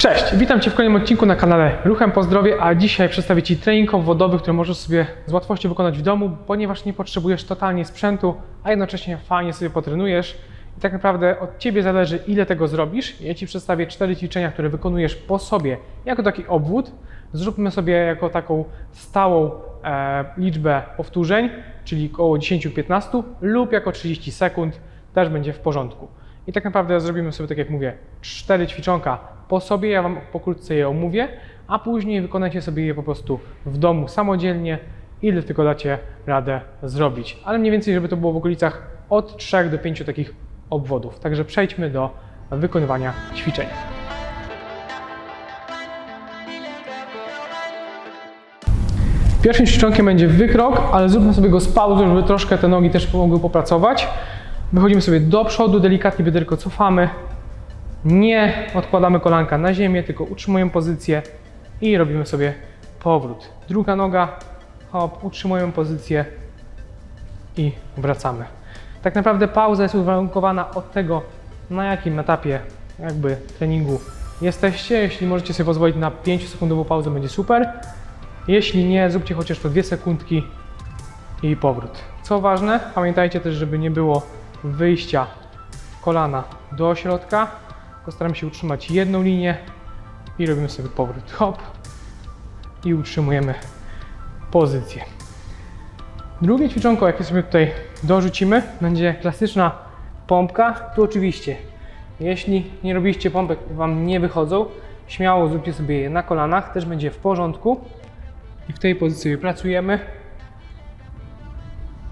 Cześć, witam Cię w kolejnym odcinku na kanale Ruchem po Zdrowie, a dzisiaj przedstawię Ci trening obwodowy, który możesz sobie z łatwością wykonać w domu, ponieważ nie potrzebujesz totalnie sprzętu, a jednocześnie fajnie sobie potrenujesz. I tak naprawdę od Ciebie zależy, ile tego zrobisz. Ja Ci przedstawię cztery ćwiczenia, które wykonujesz po sobie jako taki obwód. Zróbmy sobie jako taką stałą e, liczbę powtórzeń, czyli około 10-15 lub jako 30 sekund, też będzie w porządku. I tak naprawdę zrobimy sobie, tak jak mówię, cztery ćwiczonka po sobie, ja Wam pokrótce je omówię, a później wykonajcie sobie je po prostu w domu samodzielnie, ile tylko dacie radę zrobić. Ale mniej więcej, żeby to było w okolicach od 3 do 5 takich obwodów. Także przejdźmy do wykonywania ćwiczeń. Pierwszym ćwiczonkiem będzie wykrok, ale zróbmy sobie go z pauzą, żeby troszkę te nogi też mogły popracować. Wychodzimy sobie do przodu, delikatnie bioderko cofamy. Nie odkładamy kolanka na ziemię, tylko utrzymujemy pozycję i robimy sobie powrót. Druga noga, hop, utrzymujemy pozycję i wracamy. Tak naprawdę pauza jest uwarunkowana od tego, na jakim etapie jakby treningu jesteście. Jeśli możecie sobie pozwolić na 5-sekundową pauzę, będzie super. Jeśli nie, zróbcie chociaż po 2 sekundki i powrót. Co ważne, pamiętajcie też, żeby nie było wyjścia kolana do środka. Postaram się utrzymać jedną linię i robimy sobie powrót. Hop i utrzymujemy pozycję. Drugie ćwiczonko, jakie sobie tutaj dorzucimy, będzie klasyczna pompka. Tu oczywiście, jeśli nie robiliście pompek, Wam nie wychodzą, śmiało zróbcie sobie je na kolanach, też będzie w porządku. I w tej pozycji pracujemy.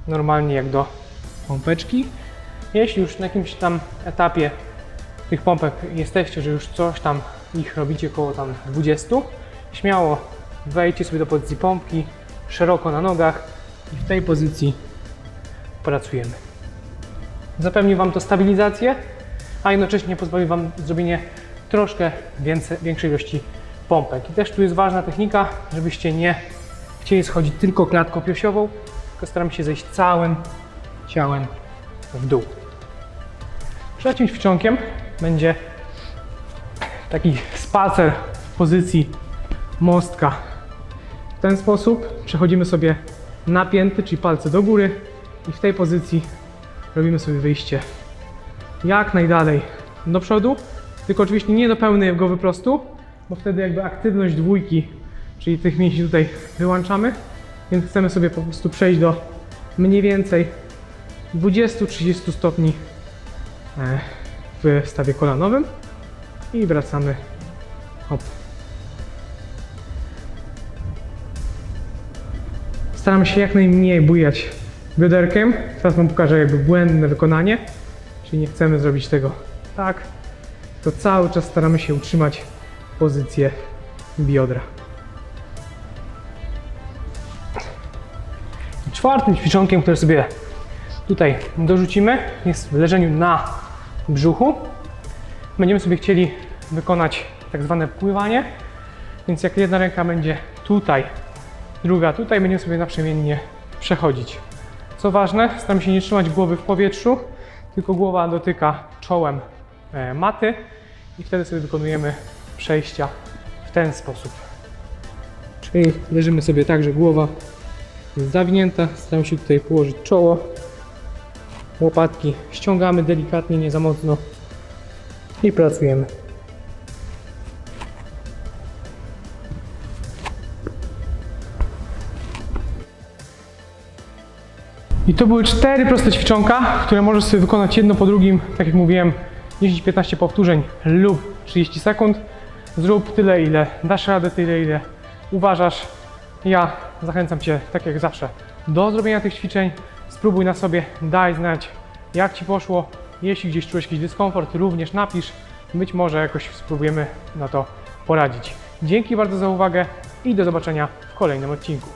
Normalnie jak do pompeczki. Jeśli już na jakimś tam etapie tych pompek jesteście, że już coś tam ich robicie około tam 20, śmiało wejdźcie sobie do pozycji pompki, szeroko na nogach i w tej pozycji pracujemy. Zapewni Wam to stabilizację, a jednocześnie pozwoli Wam zrobienie troszkę więcej, większej ilości pompek. I też tu jest ważna technika, żebyście nie chcieli schodzić tylko klatką piersiową, tylko staram się zejść całym ciałem w dół. Trzecim ćwiczonkiem będzie taki spacer w pozycji mostka. W ten sposób przechodzimy sobie napięty, czyli palce do góry i w tej pozycji robimy sobie wyjście jak najdalej do przodu, tylko oczywiście nie do pełnego wyprostu, bo wtedy jakby aktywność dwójki, czyli tych mięśni tutaj wyłączamy, więc chcemy sobie po prostu przejść do mniej więcej 20-30 stopni w stawie kolanowym i wracamy hop. Staram się jak najmniej bujać bioderkiem. Teraz Wam pokażę jakby błędne wykonanie, czyli nie chcemy zrobić tego tak, to cały czas staramy się utrzymać pozycję biodra. Czwartym ćwiczonkiem, które sobie tutaj dorzucimy, jest w leżeniu na brzuchu. Będziemy sobie chcieli wykonać tak zwane pływanie, więc jak jedna ręka będzie tutaj, druga tutaj, będziemy sobie naprzemiennie przechodzić. Co ważne, staramy się nie trzymać głowy w powietrzu, tylko głowa dotyka czołem e, maty i wtedy sobie wykonujemy przejścia w ten sposób. Czyli leżymy sobie tak, że głowa jest zawinięta, staramy się tutaj położyć czoło, łopatki ściągamy delikatnie, nie za mocno i pracujemy. I to były cztery proste ćwiczonka, które możesz sobie wykonać jedno po drugim, tak jak mówiłem, 10-15 powtórzeń lub 30 sekund. Zrób tyle, ile dasz radę, tyle, ile uważasz. Ja zachęcam Cię, tak jak zawsze, do zrobienia tych ćwiczeń. Spróbuj na sobie, daj znać, jak Ci poszło. Jeśli gdzieś czułeś jakiś dyskomfort, również napisz. Być może jakoś spróbujemy na to poradzić. Dzięki bardzo za uwagę i do zobaczenia w kolejnym odcinku.